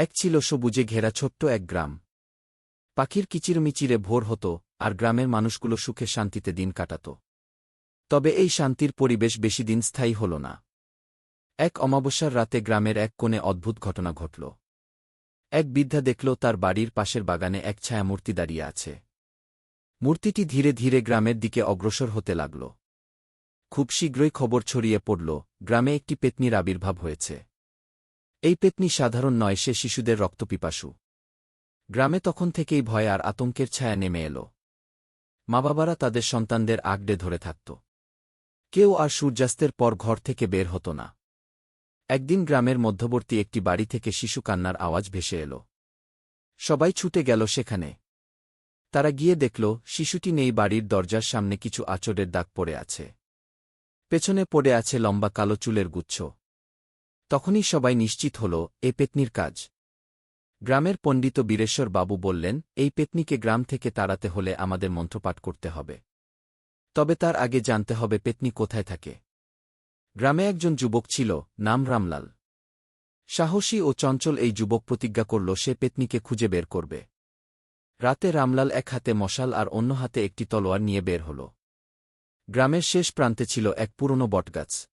এক ছিল সবুজে ঘেরা ছোট্ট এক গ্রাম। পাখির কিচিরমিচিরে ভোর হতো, আর গ্রামের মানুষগুলো সুখে শান্তিতে দিন কাটাত। তবে এই শান্তির পরিবেশ বেশি দিন স্থায়ী হল না। এক অমাবস্যার রাতে গ্রামের এক কোণে অদ্ভুত ঘটনা ঘটল। এক বৃদ্ধা দেখল তার বাড়ির পাশের বাগানে এক ছায়ামূর্তি দাঁড়িয়ে আছে। মূর্তিটি ধীরে ধীরে গ্রামের দিকে অগ্রসর হতে লাগল। খুব শীঘ্রই খবর ছড়িয়ে পড়ল, গ্রামে একটি পেতনির আবির্ভাব হয়েছে। এই পেতনি সাধারণ নয়, সে শিশুদের রক্তপিপাসু। গ্রামে তখন থেকেই ভয় আর আতঙ্কের ছায়া নেমে এল। মা বাবারা তাদের সন্তানদের আগডে ধরে থাকত। কেউ আর সূর্যাস্তের পর ঘর থেকে বের হতো না। একদিন গ্রামের মধ্যবর্তী একটি বাড়ি থেকে শিশু কান্নার আওয়াজ ভেসে এল। সবাই ছুটে গেল সেখানে। তারা গিয়ে দেখল, শিশুটি নেই, বাড়ির দরজার সামনে কিছু আচরের দাগ পড়ে আছে। পেছনে পড়ে আছে লম্বা কালো চুলের গুচ্ছ। তখনই সবাই নিশ্চিত হল, এ পেতনির কাজ। গ্রামের পণ্ডিত বীরেশ্বর বাবু বললেন, এই পেতনিকে গ্রাম থেকে তাড়াতে হলে আমাদের মন্ত্রপাঠ করতে হবে। তবে তার আগে জানতে হবে পেতনি কোথায় থাকে। গ্রামে একজন যুবক ছিল, নাম রামলাল। সাহসী ও চঞ্চল এই যুবক প্রতিজ্ঞা করল, সে পেতনিকে খুঁজে বের করবে। রাতে রামলাল এক হাতে মশাল আর অন্য হাতে একটি তলোয়ার নিয়ে বের হল। গ্রামের শেষ প্রান্তে ছিল এক পুরনো বটগাছ।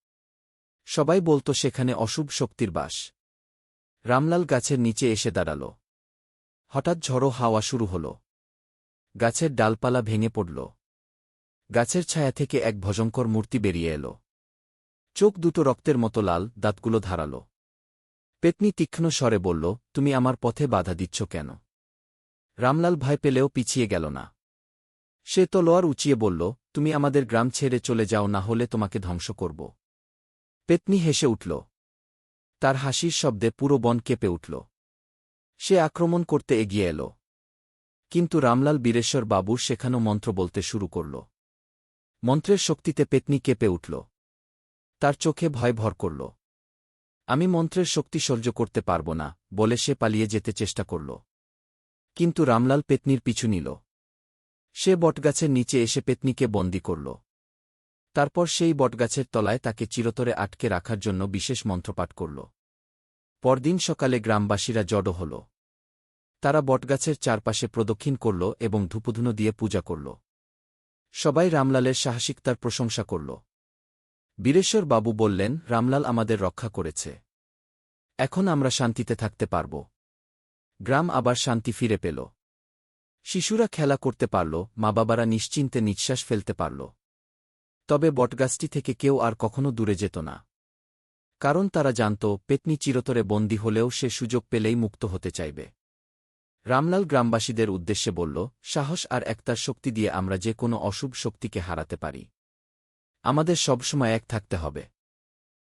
সবাই বলতো সেখানে অশুভ শক্তির বাস। রামলাল গাছের নিচে এসে দাঁড়াল। হঠাৎ ঝড়ো হাওয়া শুরু হল। গাছের ডালপালা ভেঙে পড়ল। গাছের ছায়া থেকে এক ভজঙ্কর মূর্তি বেরিয়ে এল। চোখ দুটো রক্তের মতো লাল, দাঁতগুলো ধারাল। পেতনি তীক্ষ্ণ স্বরে বলল, তুমি আমার পথে বাধা দিচ্ছ কেন? রামলাল ভয় পেলেও পিছিয়ে গেল না। সে তলোয়ার উঁচিয়ে বলল, তুমি আমাদের গ্রাম ছেড়ে চলে যাও, না হলে তোমাকে ধ্বংস করব। পেতনি হেসে উঠল। তার হাসির শব্দে পুরো বন কেঁপে উঠল। সে আক্রমণ করতে এগিয়ে এল। কিন্তু রামলাল বীরেশ্বর বাবুর শেখানো মন্ত্র বলতে শুরু করল। মন্ত্রের শক্তিতে পেতনি কেঁপে উঠল। তার চোখে ভয় ভর করল। আমি মন্ত্রের শক্তি সহ্য করতে পারব না, বলে সে পালিয়ে যেতে চেষ্টা করল। কিন্তু রামলাল পেতনির পিছু নিল। সে বটগাছের নিচে এসে পেতনিকে বন্দি করল। তারপর সেই বটগাছের তলায় তাকে চিরতরে আটকে রাখার জন্য বিশেষ মন্ত্রপাঠ করল। পরদিন সকালে গ্রামবাসীরা জড়ো হল। তারা বটগাছের চারপাশে প্রদক্ষিণ করল এবং ধূপধুনো দিয়ে পূজা করল। সবাই রামলালের সাহসিকতার প্রশংসা করল। বীরেশ্বর বাবু বললেন, রামলাল আমাদের রক্ষা করেছে। এখন আমরা শান্তিতে থাকতে পারব। গ্রাম আবার শান্তি ফিরে পেল। শিশুরা খেলা করতে পারল মা বাবারা নিশ্চিন্তে নিঃশ্বাস ফেলতে পারল। তবে বটগাছটি থেকে কেউ আর কখনো দূরে যেত না। কারণ তারা জানত, পেতনি চিরতরে বন্দী হলেও সে সুযোগ পেলেই মুক্ত হতে চাইবে। রামলাল গ্রামবাসীদের উদ্দেশ্যে বলল, সাহস আর একতার শক্তি দিয়ে আমরা যে কোনো অশুভ শক্তিকে হারাতে পারি। আমাদের সবসময় এক থাকতে হবে।